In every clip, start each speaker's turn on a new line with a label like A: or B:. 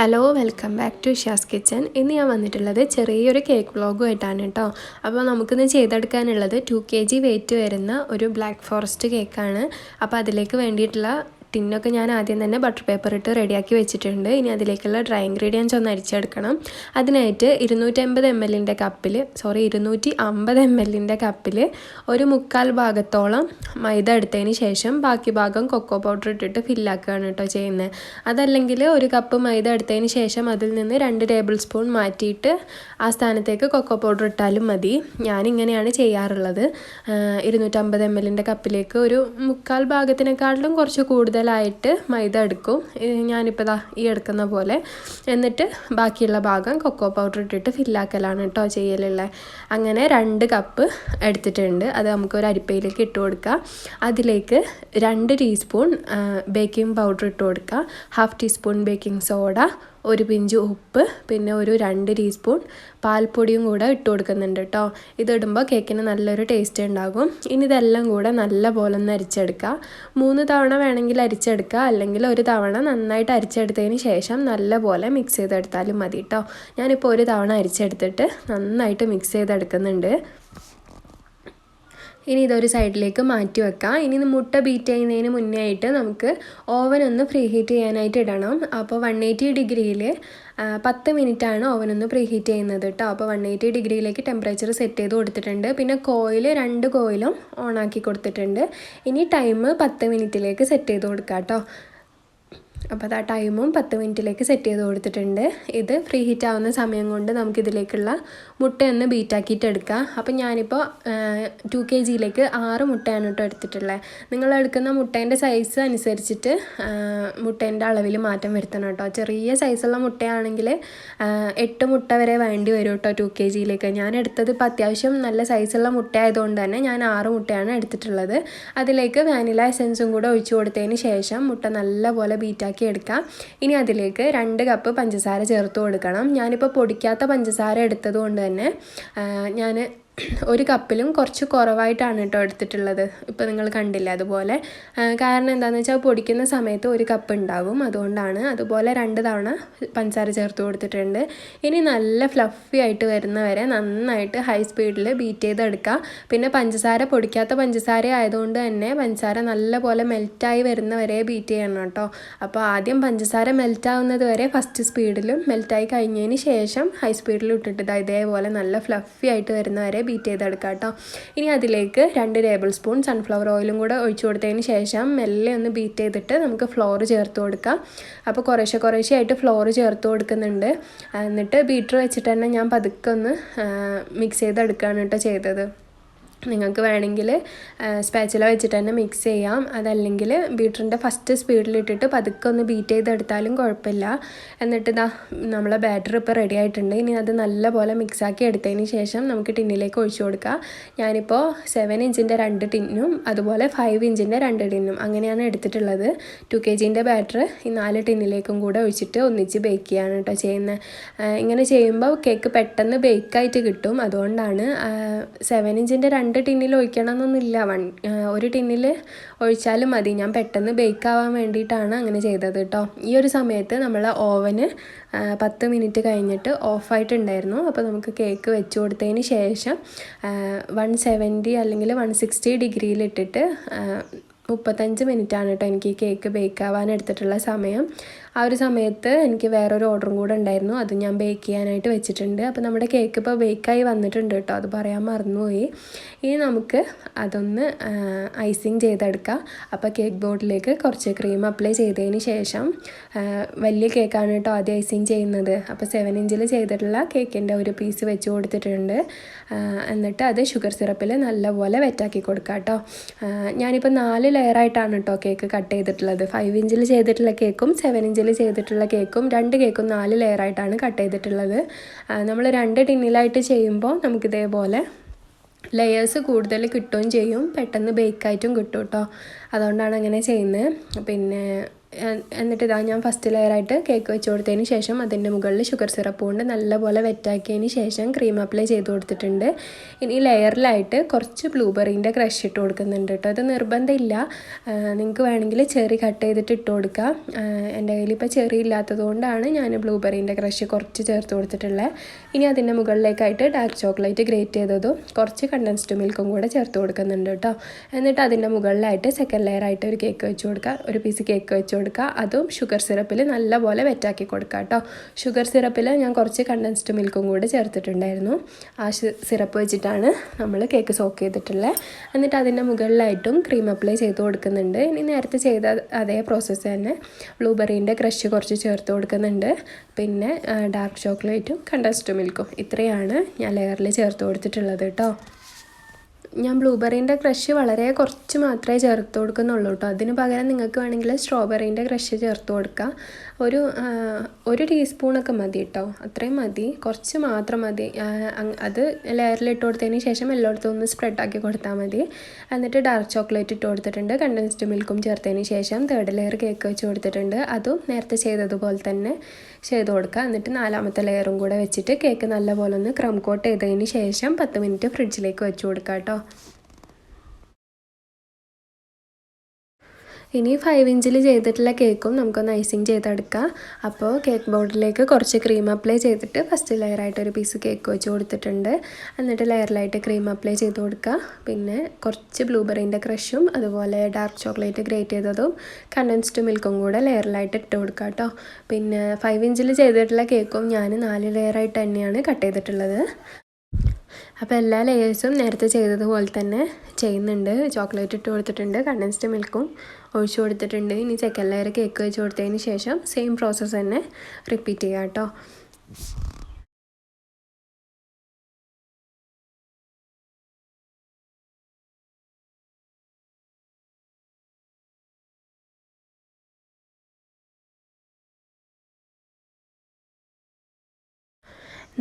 A: Hello welcome back to Shaz kitchen ഇന്ന് ഞാൻ വന്നിട്ടുള്ളത് ചെറിയൊരു കേക്ക് വ്ളോഗുമായിട്ടാണ് കേട്ടോ അപ്പോൾ നമുക്കിന്ന് ചെയ്തെടുക്കാനുള്ളത് ടു കെ ജി വെയിറ്റ് വരുന്ന ഒരു ബ്ലാക്ക് ഫോറസ്റ്റ് കേക്കാണ് അപ്പോൾ അതിലേക്ക് വേണ്ടിയിട്ടുള്ള ടിന്നൊക്കെ ഞാൻ ആദ്യം തന്നെ ബട്ടർ പേപ്പർ ഇട്ട് റെഡിയാക്കി വെച്ചിട്ടുണ്ട്. ഇനി അതിലേക്കുള്ള ഡ്രൈ ഇൻഗ്രീഡിയൻസ് ഒന്ന് അരിച്ചെടുക്കണം. അതിനായിട്ട് ഇരുന്നൂറ്റമ്പത് എം എല്ലിന്റെ കപ്പിൽ സോറി ഇരുന്നൂറ്റി അമ്പത് എം എല്ലിന്റെ കപ്പിൽ ഒരു മുക്കാൽ ഭാഗത്തോളം മൈദ എടുത്തതിന് ശേഷം ബാക്കി ഭാഗം കൊക്കോ പൗഡർ ഇട്ടിട്ട് ഫില്ലാക്കുകയാണ് കേട്ടോ ചെയ്യുന്നത്. അതല്ലെങ്കിൽ ഒരു കപ്പ് മൈദ എടുത്തതിന് ശേഷം അതിൽ നിന്ന് രണ്ട് ടേബിൾ സ്പൂൺ മാറ്റിയിട്ട് ആ സ്ഥാനത്തേക്ക് കൊക്കോ പൗഡർ ഇട്ടാലും മതി. ഞാനിങ്ങനെയാണ് ചെയ്യാറുള്ളത്. ഇരുന്നൂറ്റമ്പത് എം എല്ലിന്റെ കപ്പിലേക്ക് ഒരു മുക്കാൽ ഭാഗത്തിനേക്കാളിലും കുറച്ച് കൂടുതലായിട്ട് മൈദ എടുക്കും. ഞാനിപ്പോൾ ഇതാ ഈ എടുക്കുന്ന പോലെ. എന്നിട്ട് ബാക്കിയുള്ള ഭാഗം കൊക്കോ പൗഡർ ഇട്ടിട്ട് ഫില്ലാക്കലാണ് കേട്ടോ ചെയ്യലുള്ളത് അങ്ങനെ രണ്ട് കപ്പ് എടുത്തിട്ടുണ്ട്. അത് നമുക്ക് ഒരു അരിപ്പയിലേക്ക് ഇട്ട് കൊടുക്കുക അതിലേക്ക് രണ്ട് ടീസ്പൂൺ ബേക്കിംഗ് പൗഡർ ഇട്ട് കൊടുക്കുക ഹാഫ് ടീസ്പൂൺ ബേക്കിംഗ് സോഡ ഒരു പിഞ്ച് ഉപ്പ് പിന്നെ ഒരു രണ്ട് ടീസ്പൂൺ പാൽപ്പൊടിയും കൂടെ ഇട്ട് കൊടുക്കുന്നുണ്ട് കേട്ടോ ഇതിടുമ്പോൾ കേക്കിന് നല്ലൊരു ടേസ്റ്റ് ഉണ്ടാകും. ഇനി ഇതെല്ലാം കൂടെ നല്ല പോലെ ഒന്ന് അരിച്ചെടുക്കുക മൂന്ന് തവണ വേണമെങ്കിൽ അരിച്ചെടുക്കുക അല്ലെങ്കിൽ ഒരു തവണ നന്നായിട്ട് അരിച്ചെടുത്തതിന് ശേഷം നല്ല പോലെ മിക്സ് ചെയ്തെടുത്താലും മതി കേട്ടോ ഞാനിപ്പോൾ ഒരു തവണ അരിച്ചെടുത്തിട്ട് നന്നായിട്ട് മിക്സ് ചെയ്തെടുക്കുന്നുണ്ട്. ഇനി ഇതൊരു സൈഡിലേക്ക് മാറ്റി വെക്കാം. ഇനി മുട്ട ബീറ്റ് ചെയ്യുന്നതിന് മുന്നേ ആയിട്ട് നമുക്ക് ഓവൻ ഒന്ന് പ്രീ ഹീറ്റ് ചെയ്യാനായിട്ട് ഇടണം. അപ്പോൾ വൺ എയ്റ്റി ഡിഗ്രിയിൽ പത്ത് മിനിറ്റാണ് ഓവൻ ഒന്ന് പ്രീ ഹീറ്റ് ചെയ്യുന്നത് കേട്ടോ അപ്പോൾ വൺ എയ്റ്റി ഡിഗ്രിയിലേക്ക് ടെമ്പറേച്ചർ സെറ്റ് ചെയ്ത് കൊടുത്തിട്ടുണ്ട്. പിന്നെ കോയിൽ രണ്ട് കോയിലും ഓണാക്കി കൊടുത്തിട്ടുണ്ട്. ഇനി ടൈം പത്ത് മിനിറ്റിലേക്ക് സെറ്റ് ചെയ്ത് കൊടുക്കാം കേട്ടോ അപ്പോൾ അത് ആ ടൈമും പത്ത് മിനിറ്റിലേക്ക് സെറ്റ് ചെയ്ത് കൊടുത്തിട്ടുണ്ട്. ഇത് ഫ്രീ ഹീറ്റ് ആവുന്ന സമയം കൊണ്ട് നമുക്കിതിലേക്കുള്ള മുട്ടയൊന്ന് ബീറ്റാക്കിയിട്ട് എടുക്കാം. അപ്പോൾ ഞാനിപ്പോൾ ടു കെ ജിയിലേക്ക് ആറ് മുട്ടയാണ് കേട്ടോ എടുത്തിട്ടുള്ളത് നിങ്ങൾ എടുക്കുന്ന മുട്ടേന്റെ സൈസ് അനുസരിച്ചിട്ട് മുട്ടേന്റെ അളവിൽ മാറ്റം വരുത്തണം കേട്ടോ. ചെറിയ സൈസുള്ള മുട്ടയാണെങ്കിൽ എട്ട് മുട്ട വരെ വേണ്ടി വരും കേട്ടോ ടു കെ ജിയിലേക്ക് ഞാൻ എടുത്തത് ഇപ്പോൾ അത്യാവശ്യം നല്ല സൈസുള്ള മുട്ട ആയതുകൊണ്ട് തന്നെ ഞാൻ ആറ് മുട്ടയാണ് എടുത്തിട്ടുള്ളത്. അതിലേക്ക് വാനില എസെൻസും കൂടെ ഒഴിച്ചു കൊടുത്തതിന് ശേഷം മുട്ട നല്ലപോലെ ബീറ്റാക്കി ഉണ്ടാക്കി എടുക്കാം ഇനി അതിലേക്ക് രണ്ട് കപ്പ് പഞ്ചസാര ചേർത്ത് കൊടുക്കണം. ഞാനിപ്പോൾ പൊടിക്കാത്ത പഞ്ചസാര എടുത്തത് കൊണ്ട് തന്നെ ഞാൻ ഒരു കപ്പിലും കുറച്ച് കുറവായിട്ടാണ് കേട്ടോ എടുത്തിട്ടുള്ളത്. ഇപ്പോൾ നിങ്ങൾ കണ്ടില്ല അതുപോലെ. കാരണം എന്താണെന്ന് വെച്ചാൽ പൊടിക്കുന്ന സമയത്ത് ഒരു കപ്പ് ഉണ്ടാവും. അതുകൊണ്ടാണ് അതുപോലെ രണ്ട് തവണ പഞ്ചസാര ചേർത്ത് കൊടുത്തിട്ടുണ്ട്. ഇനി നല്ല ഫ്ലഫി ആയിട്ട് വരുന്നവരെ നന്നായിട്ട് ഹൈ സ്പീഡിൽ ബീറ്റ് ചെയ്തെടുക്കുക പിന്നെ പഞ്ചസാര പൊടിക്കാത്ത പഞ്ചസാര ആയതുകൊണ്ട് തന്നെ പഞ്ചസാര നല്ല പോലെ മെൽറ്റായി വരുന്നവരെ ബീറ്റ് ചെയ്യണം കേട്ടോ. അപ്പോൾ ആദ്യം പഞ്ചസാര മെൽറ്റാവുന്നത് വരെ ഫസ്റ്റ് സ്പീഡിലും മെൽറ്റായി കഴിഞ്ഞതിന് ശേഷം ഹൈ സ്പീഡിൽ ഇട്ടിട്ട് ഇതേപോലെ നല്ല ഫ്ലഫി ആയിട്ട് വരുന്നവരെ ബീറ്റ് ചെയ്തെടുക്കാം കേട്ടോ. ഇനി അതിലേക്ക് രണ്ട് ടേബിൾ സ്പൂൺ സൺഫ്ലവർ ഓയിലും കൂടെ ഒഴിച്ചു കൊടുത്തതിന് ശേഷം മെല്ലെ ഒന്ന് ബീറ്റ് ചെയ്തിട്ട് നമുക്ക് ഫ്ലോർ ചേർത്ത് കൊടുക്കാം. അപ്പോൾ കുറേശ്ശെ കുറേശ്ശെ ആയിട്ട് ഫ്ലോർ ചേർത്ത് കൊടുക്കുന്നുണ്ട്. എന്നിട്ട് ബീറ്റർ വെച്ചിട്ട് തന്നെ ഞാൻ പതുക്കെ ഒന്ന് മിക്സ് ചെയ്തെടുക്കുകയാണ് കേട്ടോ ചെയ്തത്. നിങ്ങൾക്ക് വേണമെങ്കിൽ സ്പാച്ചില വെച്ചിട്ട് തന്നെ മിക്സ് ചെയ്യാം. അതല്ലെങ്കിൽ ബീറ്ററിന്റെ ഫസ്റ്റ് സ്പീഡിലിട്ടിട്ട് പതുക്കെ ഒന്ന് ബീറ്റ് ചെയ്തെടുത്താലും കുഴപ്പമില്ല. എന്നിട്ട് ഇതാ നമ്മളെ ബാറ്റർ ഇപ്പോൾ റെഡി ആയിട്ടുണ്ട്. ഇനി അത് നല്ലപോലെ മിക്സാക്കി എടുത്തതിന് ശേഷം നമുക്ക് ടിന്നിലേക്ക് ഒഴിച്ചു കൊടുക്കാം. ഞാനിപ്പോൾ സെവൻ ഇഞ്ചിന്റെ രണ്ട് ടിന്നും അതുപോലെ ഫൈവ് ഇഞ്ചിന്റെ രണ്ട് ടിന്നും അങ്ങനെയാണ് എടുത്തിട്ടുള്ളത്. ടു കെ ജിന്റെ ബാറ്റർ ഈ നാല് ടിന്നിലേക്കും കൂടെ ഒഴിച്ചിട്ട് ഒന്നിച്ച് ബേക്ക് ചെയ്യാണ് കേട്ടോ ചെയ്യുന്നത്. ഇങ്ങനെ ചെയ്യുമ്പോൾ കേക്ക് പെട്ടെന്ന് ബേക്കായിട്ട് കിട്ടും. അതുകൊണ്ടാണ് സെവൻ ഇഞ്ചിന്റെ രണ്ട് രണ്ട് ടിന്നിൽ ഒഴിക്കണം എന്നൊന്നുമില്ല വൺ ഒരു ടിന്നിൽ ഒഴിച്ചാലും മതി. ഞാൻ പെട്ടെന്ന് ബേക്ക് ആവാൻ വേണ്ടിയിട്ടാണ് അങ്ങനെ ചെയ്തത് കേട്ടോ. ഈ ഒരു സമയത്ത് നമ്മൾ ഓവന് പത്ത് മിനിറ്റ് കഴിഞ്ഞിട്ട് ഓഫായിട്ടുണ്ടായിരുന്നു. അപ്പോൾ നമുക്ക് കേക്ക് വെച്ച് കൊടുത്തതിന് ശേഷം വൺ സെവന്റി അല്ലെങ്കിൽ വൺ സിക്സ്റ്റി ഡിഗ്രിയിലിട്ടിട്ട് മുപ്പത്തഞ്ച് മിനിറ്റാണ് കേട്ടോ എനിക്ക് കേക്ക് ബേക്ക് ആവാൻ എടുത്തിട്ടുള്ള സമയം. ആ ഒരു സമയത്ത് എനിക്ക് വേറൊരു ഓർഡറും കൂടെ ഉണ്ടായിരുന്നു. അത് ഞാൻ ബേക്ക് ചെയ്യാനായിട്ട് വെച്ചിട്ടുണ്ട്. അപ്പോൾ നമ്മുടെ കേക്ക് ഇപ്പോൾ ബേക്കായി വന്നിട്ടുണ്ട് കേട്ടോ. അത് പറയാൻ മറന്നുപോയി. ഇനി നമുക്ക് അതൊന്ന് ഐസിങ് ചെയ്തെടുക്കാം. അപ്പോൾ കേക്ക് ബോർഡിലേക്ക് കുറച്ച് ക്രീം അപ്ലൈ ചെയ്തതിന് ശേഷം വലിയ കേക്കാണ് കേട്ടോ ആദ്യം ഐസിങ് ചെയ്യുന്നത്. അപ്പോൾ സെവൻ ഇഞ്ചിൽ ചെയ്തിട്ടുള്ള കേക്കിന്റെ ഒരു പീസ് വെച്ച് കൊടുത്തിട്ടുണ്ട്. എന്നിട്ട് അത് ഷുഗർ സിറപ്പിൽ നല്ലപോലെ വെറ്റാക്കി കൊടുക്കാം കേട്ടോ. ഞാനിപ്പോൾ നാല് ലെയറായിട്ടാണ് കേട്ടോ കേക്ക് കട്ട് ചെയ്തിട്ടുള്ളത്. ഫൈവ് ഇഞ്ചിൽ ചെയ്തിട്ടുള്ള കേക്കും സെവൻ ഇഞ്ചിൽ ചെയ്തിട്ടുള്ള കേക്കും രണ്ട് കേക്കും നാല് ലെയറായിട്ടാണ് കട്ട് ചെയ്തിട്ടുള്ളത്. നമ്മൾ രണ്ട് ടിന്നിലായിട്ട് ചെയ്യുമ്പോൾ നമുക്കിതേപോലെ ലെയേഴ്സ് കൂടുതൽ കിട്ടുകയും ചെയ്യും. പെട്ടെന്ന് ബേക്കായിട്ടും കിട്ടും കേട്ടോ അതുകൊണ്ടാണ് അങ്ങനെ ചെയ്യുന്നത്. പിന്നെ എന്നിട്ട് ഇതാ ഞാൻ ഫസ്റ്റ് ലെയറായിട്ട് കേക്ക് വെച്ച് കൊടുത്തതിന് ശേഷം അതിന്റെ മുകളിൽ ഷുഗർ സിറപ്പ് കൊണ്ട് നല്ലപോലെ വെറ്റാക്കിയതിന് ശേഷം ക്രീം അപ്ലൈ ചെയ്ത് കൊടുത്തിട്ടുണ്ട്. ഇനി ലെയറിലായിട്ട് കുറച്ച് ബ്ലൂബെറിന്റെ ക്രഷ് ഇട്ട് കൊടുക്കുന്നുണ്ട് കേട്ടോ അത് നിർബന്ധമില്ല. നിങ്ങൾക്ക് വേണമെങ്കിൽ ചെറി കട്ട് ചെയ്തിട്ട് ഇട്ട് കൊടുക്കാം. എന്റെ കയ്യിൽ ഇപ്പോൾ ചെറി ഇല്ലാത്തത് കൊണ്ടാണ് ഞാൻ ബ്ലൂബെറിന്റെ ക്രഷ് കുറച്ച് ചേർത്ത് കൊടുത്തിട്ടുള്ളത് ഇനി അതിന്റെ മുകളിലേക്കായിട്ട് ഡാർക്ക് ചോക്ലേറ്റ് ഗ്രേറ്റ് ചെയ്തതും കുറച്ച് കണ്ടൻസ്ഡ് മിൽക്കും കൂടെ ചേർത്ത് കൊടുക്കുന്നുണ്ട് കേട്ടോ എന്നിട്ട് അതിന്റെ മുകളിലായിട്ട് സെക്കൻഡ് ലെയറായിട്ട് ഒരു കേക്ക് വെച്ച് കൊടുക്കുക ഒരു പീസ് കേക്ക് വെച്ച് കൊടുക്കുക. അതും ഷുഗർ സിറപ്പിൽ നല്ലപോലെ വെറ്റാക്കി കൊടുക്കുക കേട്ടോ. ഷുഗർ സിറപ്പിൽ ഞാൻ കുറച്ച് കണ്ടൻസ്ഡ് മിൽക്കും കൂടി ചേർത്തിട്ടുണ്ടായിരുന്നു. ആ സിറപ്പ് വെച്ചിട്ടാണ് നമ്മൾ കേക്ക് സോക്ക് ചെയ്തിട്ടുള്ളത്. എന്നിട്ട് അതിന്റെ മുകളിലായിട്ടും ക്രീം അപ്ലൈ ചെയ്ത് കൊടുക്കുന്നുണ്ട്. ഇനി നേരത്തെ ചെയ്ത അതേ പ്രോസസ്സ് തന്നെ ബ്ലൂബെറീന്റെ ക്രഷ് കുറച്ച് ചേർത്ത് കൊടുക്കുന്നുണ്ട്. പിന്നെ ഡാർക്ക് ചോക്ലേറ്റും കണ്ടൻസ്ഡ് മിൽക്കും ഇത്രയാണ് ഞാൻ ലെയറിൽ ചേർത്ത് കൊടുത്തിട്ടുള്ളത് കേട്ടോ. ഞാൻ ബ്ലൂബെറീന്റെ ക്രഷ് വളരെ കുറച്ച് മാത്രമേ ചേർത്ത് കൊടുക്കുന്നുള്ളൂ കേട്ടോ അതിന് പകരം നിങ്ങൾക്ക് വേണമെങ്കിൽ സ്ട്രോബെറീന്റെ ക്രഷ് ചേർത്ത് കൊടുക്കാം. ഒരു ഒരു ടീസ്പൂണൊക്കെ മതി കേട്ടോ അത്രയും മതി. കുറച്ച് മാത്രം മതി. അത് ലെയറിൽ ഇട്ട് കൊടുത്തതിന് ശേഷം എല്ലായിടത്തും ഒന്ന് സ്പ്രെഡാക്കി കൊടുത്താൽ മതി. എന്നിട്ട് ഡാർക്ക് ചോക്ലേറ്റ് ഇട്ട് കൊടുത്തിട്ടുണ്ട്. കണ്ടൻസ്ഡ് മിൽക്കും ചേർത്തതിന് ശേഷം തേർഡ് ലെയർ കേക്ക് വെച്ച് കൊടുത്തിട്ടുണ്ട്. അതും നേരത്തെ ചെയ്തതുപോലെ തന്നെ ചെയ്ത് കൊടുക്കുക എന്നിട്ട് നാലാമത്തെ ലെയറും കൂടെ വെച്ചിട്ട് കേക്ക് നല്ലപോലെ ഒന്ന് ക്രം കോട്ട് ചെയ്തതിന് ശേഷം പത്ത് മിനിറ്റ് ഫ്രിഡ്ജിലേക്ക് വെച്ച് കൊടുക്കുക കേട്ടോ ഇനി ഫൈവ് ഇഞ്ചിൽ ചെയ്തിട്ടുള്ള കേക്കും നമുക്കൊന്ന് ഐസിങ് ചെയ്തെടുക്കാം. അപ്പോൾ കേക്ക് ബോർഡിലേക്ക് കുറച്ച് ക്രീം അപ്ലൈ ചെയ്തിട്ട് ഫസ്റ്റ് ലെയറായിട്ട് ഒരു പീസ് കേക്ക് വെച്ച് കൊടുത്തിട്ടുണ്ട്. എന്നിട്ട് ലെയറിലായിട്ട് ക്രീം അപ്ലൈ ചെയ്ത് കൊടുക്കുക പിന്നെ കുറച്ച് ബ്ലൂബെറിന്റെ ക്രഷും അതുപോലെ ഡാർക്ക് ചോക്ലേറ്റ് ഗ്രേറ്റ് ചെയ്തതും കണ്ടൻസ്ഡ് മിൽക്കും കൂടെ ലെയറിലായിട്ട് ഇട്ട് കൊടുക്കുക കേട്ടോ പിന്നെ ഫൈവ് ഇഞ്ചിൽ ചെയ്തിട്ടുള്ള കേക്കും ഞാൻ നാല് ലെയറായിട്ട് തന്നെയാണ് കട്ട് ചെയ്തിട്ടുള്ളത്. അപ്പോൾ എല്ലാ ലെയേഴ്സും നേരത്തെ ചെയ്തതുപോലെ തന്നെ ചെയ്യുന്നുണ്ട്. ചോക്ലേറ്റ് ഇട്ട് കൊടുത്തിട്ടുണ്ട് കണ്ടൻസ്ഡ് മിൽക്കും ഒഴിച്ചു കൊടുത്തിട്ടുണ്ട്. ഇനി സെക്കൻഡ് ലെയർ കേക്ക് വെച്ച് കൊടുത്തതിന് ശേഷം സെയിം പ്രോസസ്സ് തന്നെ റിപ്പീറ്റ് ചെയ്യാം കേട്ടോ.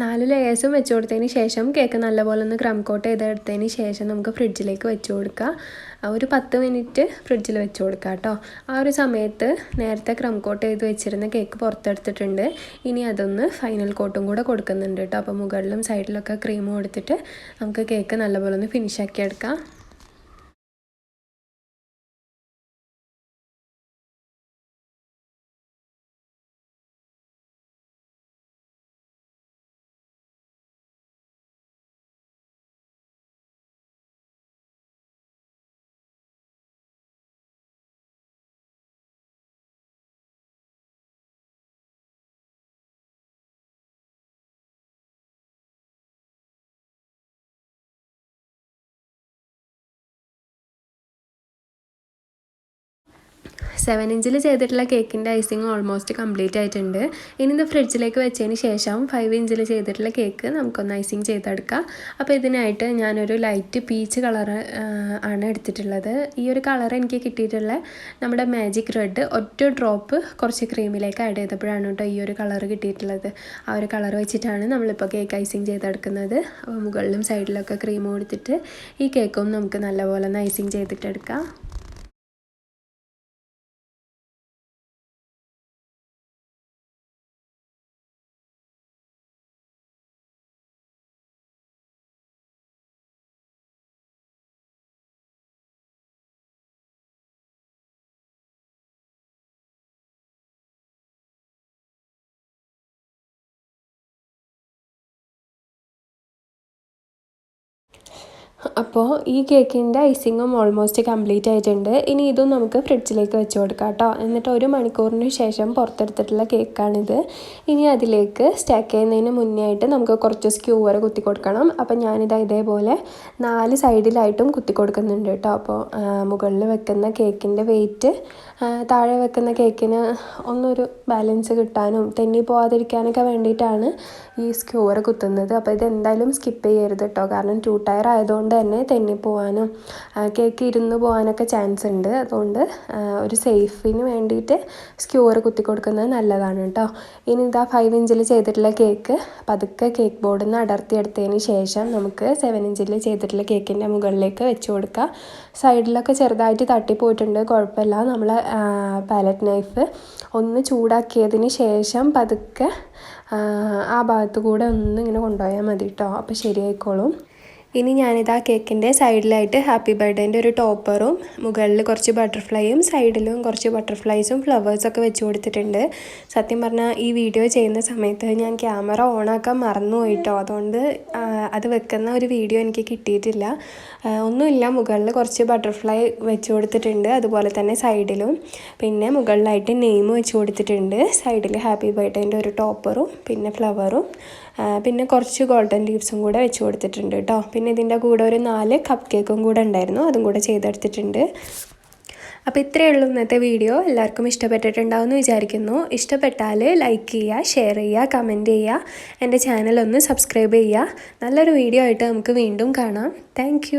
A: നാല് ലെയേഴ്സും വെച്ച് കൊടുത്തതിന് ശേഷം കേക്ക് നല്ലപോലെ ഒന്ന് ക്രം കോട്ട് ചെയ്തെടുത്തതിന് ശേഷം നമുക്ക് ഫ്രിഡ്ജിലേക്ക് വെച്ച് കൊടുക്കുക ഒരു പത്ത് മിനിറ്റ് ഫ്രിഡ്ജിൽ വെച്ച് കൊടുക്കുക കേട്ടോ. ആ ഒരു സമയത്ത് നേരത്തെ ക്രം കോട്ട് ചെയ്ത് വെച്ചിരുന്ന കേക്ക് പുറത്തെടുത്തിട്ടുണ്ട്. ഇനി അതൊന്ന് ഫൈനൽ കോട്ടും കൂടെ കൊടുക്കുന്നുണ്ട് കേട്ടോ. അപ്പോൾ മുകളിലും സൈഡിലൊക്കെ ക്രീം കൊടുത്തിട്ട് നമുക്ക് കേക്ക് നല്ലപോലെ ഒന്ന് ഫിനിഷാക്കി എടുക്കാം സെവൻ ഇഞ്ചിൽ ചെയ്തിട്ടുള്ള കേക്കിന്റെ ഐസിങ് ഓൾമോസ്റ്റ് കംപ്ലീറ്റ് ആയിട്ടുണ്ട്. ഇനി ഇത് ഫ്രിഡ്ജിലേക്ക് വെച്ചതിന് ശേഷം ഫൈവ് ഇഞ്ചിൽ ചെയ്തിട്ടുള്ള കേക്ക് നമുക്കൊന്ന് ഐസിങ് ചെയ്തെടുക്കാം. അപ്പോൾ ഇതിനായിട്ട് ഞാനൊരു ലൈറ്റ് പീച്ച് കളർ ആണ് എടുത്തിട്ടുള്ളത്. ഈ ഒരു കളർ എനിക്ക് കിട്ടിയിട്ടുള്ള നമ്മുടെ മാജിക് റെഡ് ഒറ്റ ഡ്രോപ്പ് കുറച്ച് ക്രീമിലേക്ക് ആഡ് ചെയ്തപ്പോഴാണ് കേട്ടോ ഈ ഒരു കളർ കിട്ടിയിട്ടുള്ളത്. ആ ഒരു കളർ വെച്ചിട്ടാണ് നമ്മളിപ്പോൾ കേക്ക് ഐസിങ് ചെയ്തെടുക്കുന്നത്. അപ്പോൾ മുകളിലും സൈഡിലൊക്കെ ക്രീം കൊടുത്തിട്ട് ഈ കേക്കും നമുക്ക് നല്ലപോലെ ഒന്ന് ഐസിങ് ചെയ്തിട്ടെടുക്കാം. അപ്പോൾ ഈ കേക്കിന്റെ ഐസിങ്ങും ഓൾമോസ്റ്റ് കംപ്ലീറ്റ് ആയിട്ടുണ്ട്. ഇനി ഇതും നമുക്ക് ഫ്രിഡ്ജിലേക്ക് വെച്ച് കൊടുക്കാം കേട്ടോ എന്നിട്ട് ഒരു മണിക്കൂറിന് ശേഷം പുറത്തെടുത്തിട്ടുള്ള കേക്കാണിത്. ഇനി അതിലേക്ക് സ്റ്റാക്ക് ചെയ്യുന്നതിന് മുന്നേ ആയിട്ട് നമുക്ക് കുറച്ച് സ്ക്യൂവർ കുത്തി കൊടുക്കണം. അപ്പോൾ ഞാനിത് ഇതേപോലെ നാല് സൈഡിലായിട്ടും കുത്തി കൊടുക്കുന്നുണ്ട് കേട്ടോ അപ്പോൾ മുകളിൽ വെക്കുന്ന കേക്കിന്റെ വെയിറ്റ് താഴെ വെക്കുന്ന കേക്കിന് ഒന്നൊരു ബാലൻസ് കിട്ടാനും തെന്നി പോവാതിരിക്കാനൊക്കെ വേണ്ടിയിട്ടാണ് ഈ സ്ക്യൂറ് കുത്തുന്നത്. അപ്പോൾ ഇത് എന്തായാലും സ്കിപ്പ് ചെയ്യരുത് കേട്ടോ കാരണം ടു ടയർ ആയതുകൊണ്ട് തന്നെ തെന്നി പോവാനും കേക്ക് ഇരുന്ന് പോകാനൊക്കെ ചാൻസ് ഉണ്ട്. അതുകൊണ്ട് ഒരു സേഫിന് വേണ്ടിയിട്ട് സ്ക്യൂറ് കുത്തി കൊടുക്കുന്നത് നല്ലതാണ് കേട്ടോ ഇനി ഇതാ ഫൈവ് ഇഞ്ചിൽ ചെയ്തിട്ടുള്ള കേക്ക് പതുക്കെ കേക്ക് ബോർഡിൽ നിന്ന് അടർത്തിയെടുത്തതിന് ശേഷം നമുക്ക് സെവൻ ഇഞ്ചിൽ ചെയ്തിട്ടുള്ള കേക്കിന്റെ മുകളിലേക്ക് വെച്ച് കൊടുക്കുക സൈഡിലൊക്കെ ചെറുതായിട്ട് തട്ടിപ്പോയിട്ടുണ്ട്. കുഴപ്പമില്ല. നമ്മൾ പാലറ്റ് നൈഫ് ഒന്ന് ചൂടാക്കിയതിന് ശേഷം പതുക്കെ ആ, ഭാഗത്ത് കൂടെ ഒന്ന് ഇങ്ങനെ കൊണ്ടുപോയാൽ മതി കേട്ടോ അപ്പോൾ ശരിയായിക്കോളും. ഇനി ഞാനിതാ കേക്കിന്റെ സൈഡിലായിട്ട് ഹാപ്പി ബർത്ത്ഡേന്റെ ഒരു ടോപ്പറും മുകളിൽ കുറച്ച് ബട്ടർഫ്ലൈയും സൈഡിലും കുറച്ച് ബട്ടർഫ്ലൈസും ഫ്ലവേഴ്സൊക്കെ വെച്ച് കൊടുത്തിട്ടുണ്ട്. സത്യം പറഞ്ഞാൽ ഈ വീഡിയോ ചെയ്യുന്ന സമയത്ത് ഞാൻ ക്യാമറ ഓണാക്കാൻ മറന്നു പോയിട്ടോ. അതുകൊണ്ട് അത് വെക്കുന്ന ഒരു വീഡിയോ എനിക്ക് കിട്ടിയിട്ടില്ല. ഒന്നുമില്ല മുകളിൽ കുറച്ച് ബട്ടർഫ്ലൈ വെച്ച് കൊടുത്തിട്ടുണ്ട്. അതുപോലെ തന്നെ സൈഡിലും പിന്നെ മുകളിലായിട്ട് നെയിം വെച്ച് കൊടുത്തിട്ടുണ്ട്. സൈഡിൽ ഹാപ്പി ബർത്ത്ഡേന്റെ ഒരു ടോപ്പറും പിന്നെ ഫ്ലവറും. പിന്നെ കുറച്ച് ഗോൾഡൻ ലീവ്സും കൂടെ വെച്ച് കൊടുത്തിട്ടുണ്ട് കേട്ടോ. പിന്നെ ഇതിന്റെ കൂടെ ഒരു നാല് കപ്പ് കേക്കും കൂടെ ഉണ്ടായിരുന്നു. അതും കൂടെ ചെയ്തെടുത്തിട്ടുണ്ട്. അപ്പോൾ ഇത്രയേ ഉള്ളൂ ഇന്നത്തെ വീഡിയോ എല്ലാവർക്കും ഇഷ്ടപ്പെട്ടിട്ടുണ്ടാവുമെന്ന് വിചാരിക്കുന്നു. ഇഷ്ടപ്പെട്ടാൽ ലൈക്ക് ചെയ്യുക ഷെയർ ചെയ്യുക കമന്റ് ചെയ്യുക. എന്റെ ചാനൽ ഒന്ന് സബ്സ്ക്രൈബ് ചെയ്യുക. നല്ലൊരു വീഡിയോ ആയിട്ട് നമുക്ക് വീണ്ടും കാണാം. താങ്ക്